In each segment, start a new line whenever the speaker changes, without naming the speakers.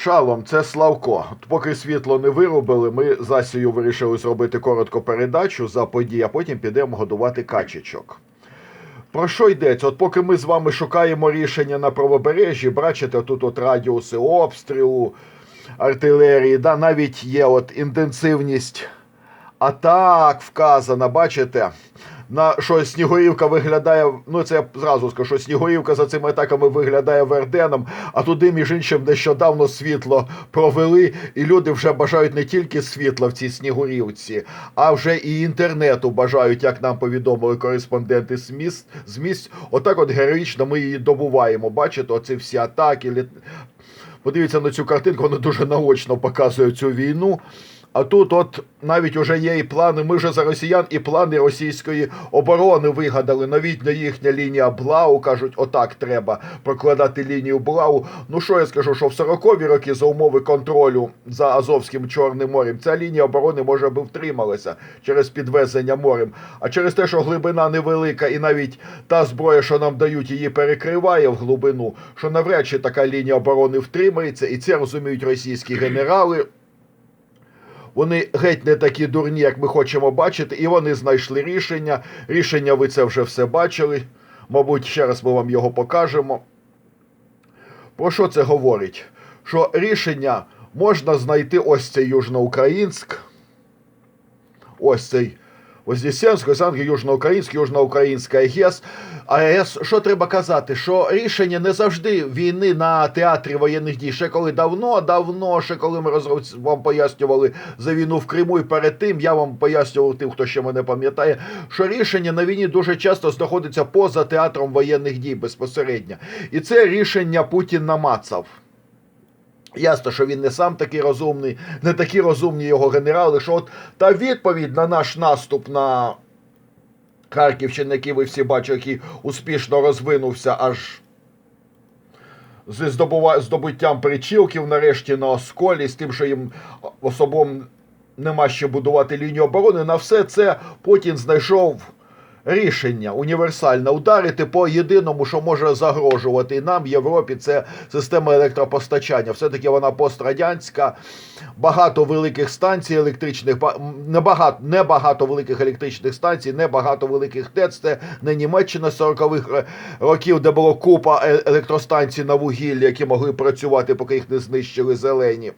Шалом, це Славко. Поки світло не вирубили, ми з Асією вирішили зробити коротку передачу за події, а потім підемо годувати качечок. Про що йдеться? От поки ми з вами шукаємо рішення на правобережжі, бачите, тут от радіуси обстрілу, артилерії, да, навіть є от інтенсивність атак вказана, бачите? На що Снігурівка виглядає, ну це я зразу скажу, що Снігурівка за цими атаками виглядає Верденом, а туди, між іншим, нещодавно світло провели, і люди вже бажають не тільки світла в цій Снігурівці, а вже і інтернету бажають, як нам повідомили кореспонденти з міст. З місць. Отак от героїчно ми її добуваємо. Бачите, оці всі атаки. Подивіться на цю картинку, вона дуже наочно показує цю війну. А тут, от навіть уже є і плани. Ми вже за росіян і плани російської оборони вигадали. Новітня їхня лінія Блау кажуть, отак треба прокладати лінію Блау. Ну що я скажу, що в 40-ві роки за умови контролю за Азовським Чорним морем ця лінія оборони може би втрималася через підвезення морем. А через те, що глибина невелика, і навіть та зброя, що нам дають, її перекриває в глибину, що навряд чи така лінія оборони втримається, і це розуміють російські генерали. Вони геть не такі дурні, як ми хочемо бачити, і вони знайшли рішення. Рішення ви це вже все бачили. Мабуть, ще раз ми вам його покажемо. Про що це говорить? Що рішення можна знайти ось цей Южноукраїнськ, ось цей Вознесенськ, Озанки, Южноукраїнськ, Южноукраїнська АЕС. АЕС, що треба казати? Що рішення не завжди війни на театрі воєнних дій. Ще коли давно, давно, ще коли ми розроб- вам пояснювали за війну в Криму, і перед тим я вам пояснював тим, хто ще мене пам'ятає, що рішення на війні дуже часто знаходиться поза театром воєнних дій безпосередньо. І це рішення Путін намацав. Ясно, що він не сам такий розумний, не такі розумні його генерали, що от та відповідь на наш наступ на Харківщину, який ви всі бачите, який успішно розвинувся аж з здобува- здобуттям причілків нарешті на осколі, з тим, що їм особом нема ще будувати лінію оборони, на все це Путін знайшов рішення універсальне ударити по єдиному, що може загрожувати і нам, Європі, це система електропостачання. Все-таки вона пострадянська, багато великих станцій електричних, небагато, небагато великих електричних станцій, небагато великих ТЕЦ, це не Німеччина 40-х років, де було купа е- електростанцій на вугіллі, які могли працювати, поки їх не знищили зелені.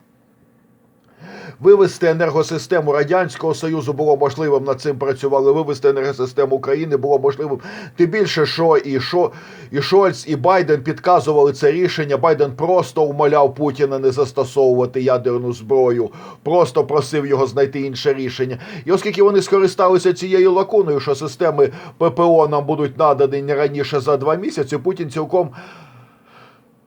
Вивести енергосистему Радянського Союзу було можливим, над цим працювали. Вивести енергосистему України було можливим. Тим більше, що і, Шо, і Шольц, і Байден підказували це рішення. Байден просто умоляв Путіна не застосовувати ядерну зброю, просто просив його знайти інше рішення. І оскільки вони скористалися цією лакуною, що системи ППО нам будуть надані не раніше за два місяці, Путін цілком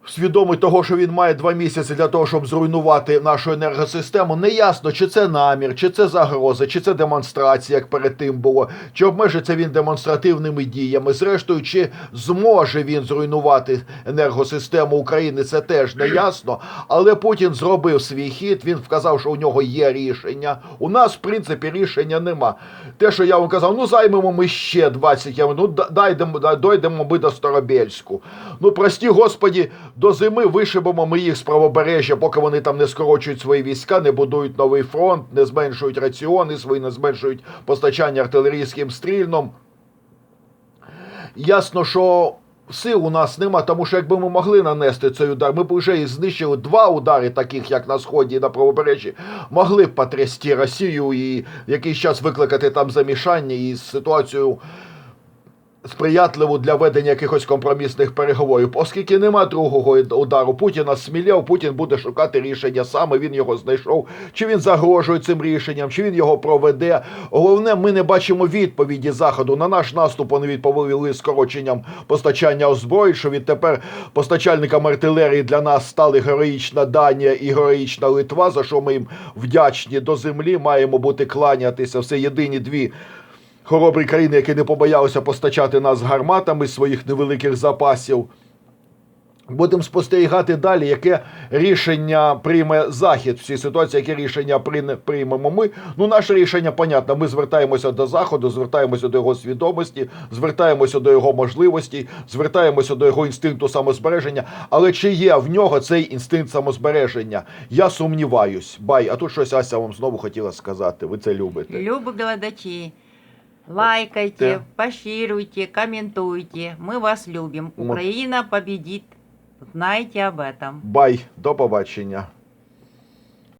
свідомий того, що він має два місяці для того, щоб зруйнувати нашу енергосистему, не ясно, чи це намір, чи це загроза, чи це демонстрація, як перед тим було, чи обмежиться він демонстративними діями. Зрештою, чи зможе він зруйнувати енергосистему України, це теж не ясно. Але Путін зробив свій хід. Він вказав, що у нього є рішення. У нас, в принципі, рішення нема. Те, що я вам казав, ну займемо ми ще 20 я, ну дайдемо, дойдемо ми до Старобельську. Ну, прості господі, до зими вишибемо ми їх з правобережжя, поки вони там не скорочують свої війська, не будують новий фронт, не зменшують раціони свої, не зменшують постачання артилерійським стрільном. Ясно, що сил у нас нема, тому що якби ми могли нанести цей удар, ми б вже і знищили два удари, таких як на сході і на правобережжі, могли б потрясти Росію і якийсь час викликати там замішання і ситуацію сприятливу для ведення якихось компромісних переговорів. Оскільки нема другого удару Путіна сміляв, Путін буде шукати рішення саме. Він його знайшов. Чи він загрожує цим рішенням, чи він його проведе. Головне, ми не бачимо відповіді заходу. На наш наступ вони відповіли скороченням постачання озброєнь, що відтепер постачальникам артилерії для нас стали героїчна Данія і героїчна Литва, за що ми їм вдячні до землі. Маємо бути кланятися. Все єдині дві хоробрі країни, які не побоялися постачати нас гарматами своїх невеликих запасів. Будемо спостерігати далі, яке рішення прийме захід в цій ситуації, яке рішення приймемо ми. Ну, наше рішення понятно. Ми звертаємося до заходу, звертаємося до його свідомості, звертаємося до його можливостей, звертаємося до його інстинкту самозбереження. Але чи є в нього цей інстинкт самозбереження? Я сумніваюсь. Бай, а тут щось Ася вам знову хотіла сказати. Ви це любите.
Любі глядачі, лайкайте,
Те.
поширюйте, комментуйте. Мы вас любим. Украина победит. Знайте об этом.
Бай, до побачення.